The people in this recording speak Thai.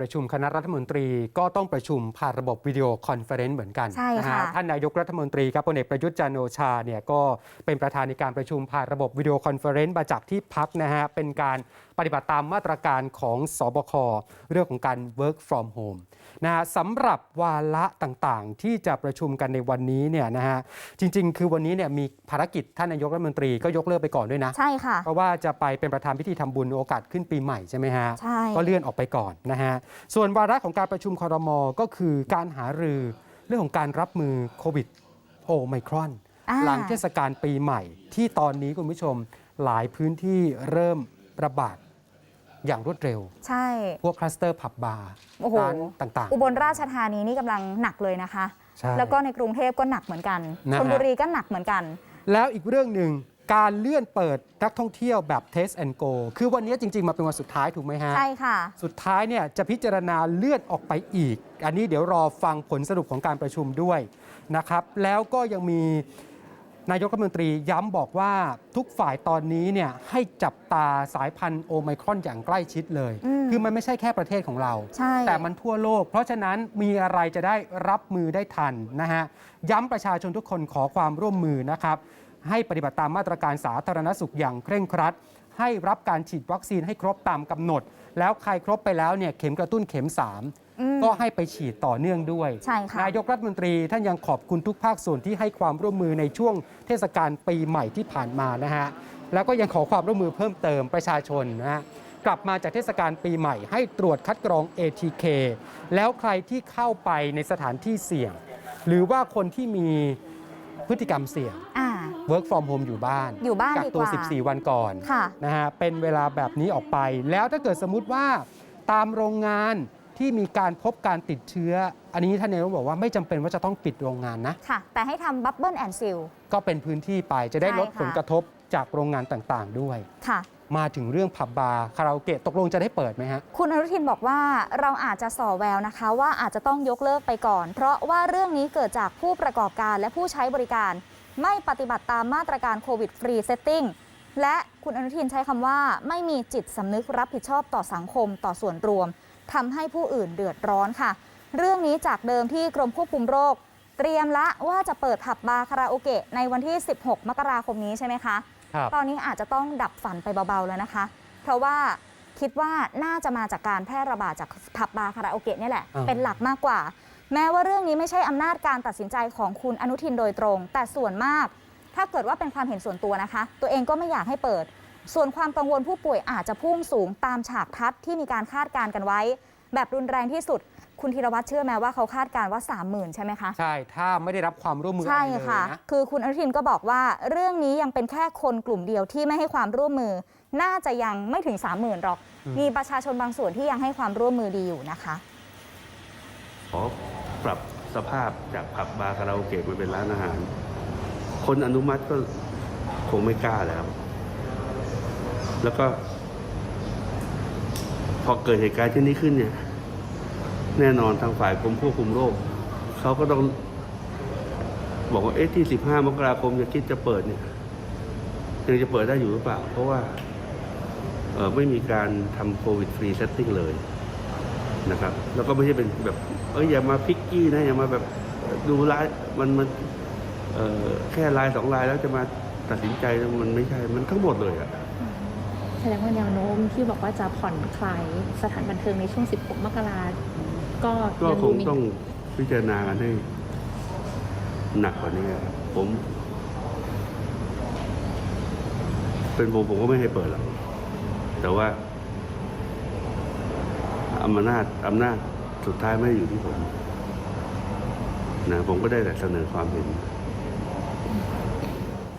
ประชุมคณะรัฐมนตรีก็ต้องประชุมผ่านระบบวิดีโอคอนเฟอเรนซ์เหมือนกันใช่นะค่ะฮะท่านนายกรัฐมนตรีครับพลเอกประยุทธ์จันทร์โอชาเนี่ยก็เป็นประธานในการประชุมผ่านระบบวิดีโอคอนเฟอเรนซ์มาจากที่พักนะฮะเป็นการปฏิบัติตามมาตรการของสบคเรื่องของการ work from home นะฮะสำหรับวาระต่างๆ ที่จะประชุมกันในวันนี้เนี่ยนะฮะจริง ๆ คือวันนี้เนี่ยมีภารกิจท่านนายกรัฐมนตรีก็ยกเลิกไปก่อนด้วยนะใช่ค่ะเพราะว่าจะไปเป็นประธานพิธีทำบุญโอกาสขึ้นปีใหม่ใช่ไหมฮะใช่ก็เลื่อนออกไปก่อนนะฮะส่วนวาระของการประชุมคอรมอก็คือการหารือเรื่องของการรับมือโควิดโอไมครอนอ่าหลังเทศกาลปีใหม่ ที่ตอนนี้คุณผู้ชมหลายพื้นที่เริ่มระบาดอย่างรวดเร็ว ใช่ พวกคลัสเตอร์ผับบาร์โอ้โหร้านต่างอุบลราชธานีนี่กำลังหนักเลยนะคะๆใช่แล้วก็ในกรุงเทพก็หนักเหมือนกันนะฮะชลบุรีก็หนักเหมือนกัน แล้วอีกเรื่องหนึ่ง การเลื่อนเปิดนักท่องเที่ยวแบบ Test and Go คือวันนี้จริง ๆ มาเป็นวันสุดท้ายถูกไหมฮะ ใช่ค่ะ สุดท้ายเนี่ยจะพิจารณาเลื่อนออกไปอีก อันนี้เดี๋ยวรอฟังผลสรุปของการประชุมด้วยนะครับ แล้วก็ยังมีนายกรัฐมนตรีย้ำบอกว่าทุกฝ่ายตอนนี้เนี่ยให้จับตาสายพันธุ์โอไมครอนอย่างใกล้ชิดเลย อืมคือมันไม่ใช่แค่ประเทศของเรา ใช่ แต่มันทั่วโลก เพราะฉะนั้นมีอะไรจะได้รับมือได้ทันนะฮะ ย้ำประชาชนทุกคนขอความร่วมมือนะครับ ให้ปฏิบัติตามมาตรการสาธารณสุขอย่างเคร่งครัด ให้รับการฉีดวัคซีนให้ครบตามกำหนด แล้วใครครบไปแล้วเนี่ยเข็มกระตุ้นเข็ม3อืมก็ให้ไปฉีดต่อเนื่องด้วยใช่ค่ะนายกรัฐมนตรีท่านยังขอบคุณทุกภาคส่วนที่ให้ความร่วมมือในช่วงเทศกาลปีใหม่ที่ผ่านมานะฮะ แล้วก็ยังขอความร่วมมือเพิ่มเติมประชาชนนะฮะ กลับมาจากเทศกาลปีใหม่ ให้ตรวจคัดกรอง ATK แล้วใครที่เข้าไปในสถานที่เสี่ยง หรือว่าคนที่มีพฤติกรรมเสี่ยงอ่า work from home อยู่บ้านอยู่บ้านกัดีกตัวว่า14 วันก่อนค่ะ นะฮะเป็นเวลาแบบนี้ออกไป แล้วถ้าเกิดสมมุติว่าตามโรงงานที่มีการพบการติดเชื้อ อันนี้ท่านนายกบอกว่าไม่จำเป็นว่าจะต้องปิดโรงงานนะ ค่ะ แต่ให้ทำบับเบิลแอนด์ซิล ก็เป็นพื้นที่ไปจะได้ลดใช่ค่ะ ผลกระทบจากโรงงานต่างๆด้วย ค่ะ มาถึงเรื่องผับบาร์คาราโอเกะตกลงจะได้เปิดไหมฮะ คุณอนุทินบอกว่าเราอาจจะส่อแววนะคะ ว่าอาจจะต้องยกเลิกไปก่อน เพราะว่าเรื่องนี้เกิดจากผู้ประกอบการและผู้ใช้บริการ ไม่ปฏิบัติตามมาตรการโควิดฟรีเซตติ้งและคุณอนุทินใช้คำว่าไม่มีจิตสำนึกรับผิดชอบต่อสังคมต่อส่วนรวมทำให้ผู้อื่นเดือดร้อนค่ะ เรื่องนี้จากเดิมที่กรมควบคุมโรค เตรียมละว่าจะเปิดผับบาร์คาราโอเกะในวันที่ 16 มกราคมนี้ใช่ไหมคะครับตอนนี้อาจจะต้องดับฝันไปเบาๆแล้วนะคะ เพราะว่าคิดว่าน่าจะมาจากการแพร่ระบาดจากผับบาร์คาราโอเกะเนี่ยแหละอ่าเป็นหลักมากกว่า แม้ว่าเรื่องนี้ไม่ใช่อำนาจการตัดสินใจของคุณอนุทินโดยตรง แต่ส่วนมาก ถ้าเกิดว่าเป็นความเห็นส่วนตัวนะคะ ตัวเองก็ไม่อยากให้เปิด ส่วนความกังวลผู้ป่วยอาจจะพุ่งสูงตามฉากทัดที่มีการคาดการณ์กันไว้ แบบรุนแรงที่สุด คุณธีรวัตรเชื่อไหมว่าเขาคาดการณ์ว่า 30,000 ใช่ไหมคะ ใช่ ถ้าไม่ได้รับความร่วมมือใช่อะไรเลยค่ะ นะ คือคุณอนุทินก็บอกว่าเรื่องนี้ยังเป็นแค่คนกลุ่มเดียวที่ไม่ให้ความร่วมมือ น่าจะยังไม่ถึง 30,000หรอกมีประชาชนบางส่วนที่ยังให้ความร่วมมือดีอยู่นะคะ ขอปรับสภาพจากผับบาร์คาราโอเกะมาเป็นร้านอาหาร คนอนุมัติก็คงไม่กล้าแล้ว แล้วก็ พอเกิดเหตุการณ์เช่นนี้ขึ้นเนี่ย แน่นอนทางฝ่ายกรมควบคุมโรคเขาก็ต้อง บอกว่าเอ๊ะที่ 15 มกราคมจะคิดจะเปิดเนี่ยยังจะเปิดได้อยู่หรือเปล่า เพราะว่าไม่มีการทำโควิดฟรีเซตติ้งเลย นะครับ แล้วก็ไม่ใช่เป็นแบบเอ้ยอย่ามาพิกกี้นะอย่ามาแบบดูไลน์มันมันเอ่อแค่ไลน์สองไลน์แล้วจะมาตัดสินใจมันไม่ใช่มันทั้งหมดเลยอะแสดงว่าแนวโน้มที่บอกว่าจะผ่อนคลายสถานบันเทิงในช่วง 16 มกราก็ก็ยังคดูงมีต้องพิจารณากันให้หนักกว่านี้ครับผม เป็นผมผมก็ไม่ให้เปิดหรอกแต่ว่า อำนาจอำนาจสุดท้ายไม่ได้อยู่ที่ผมนะผมก็ได้แต่เสนอความเห็น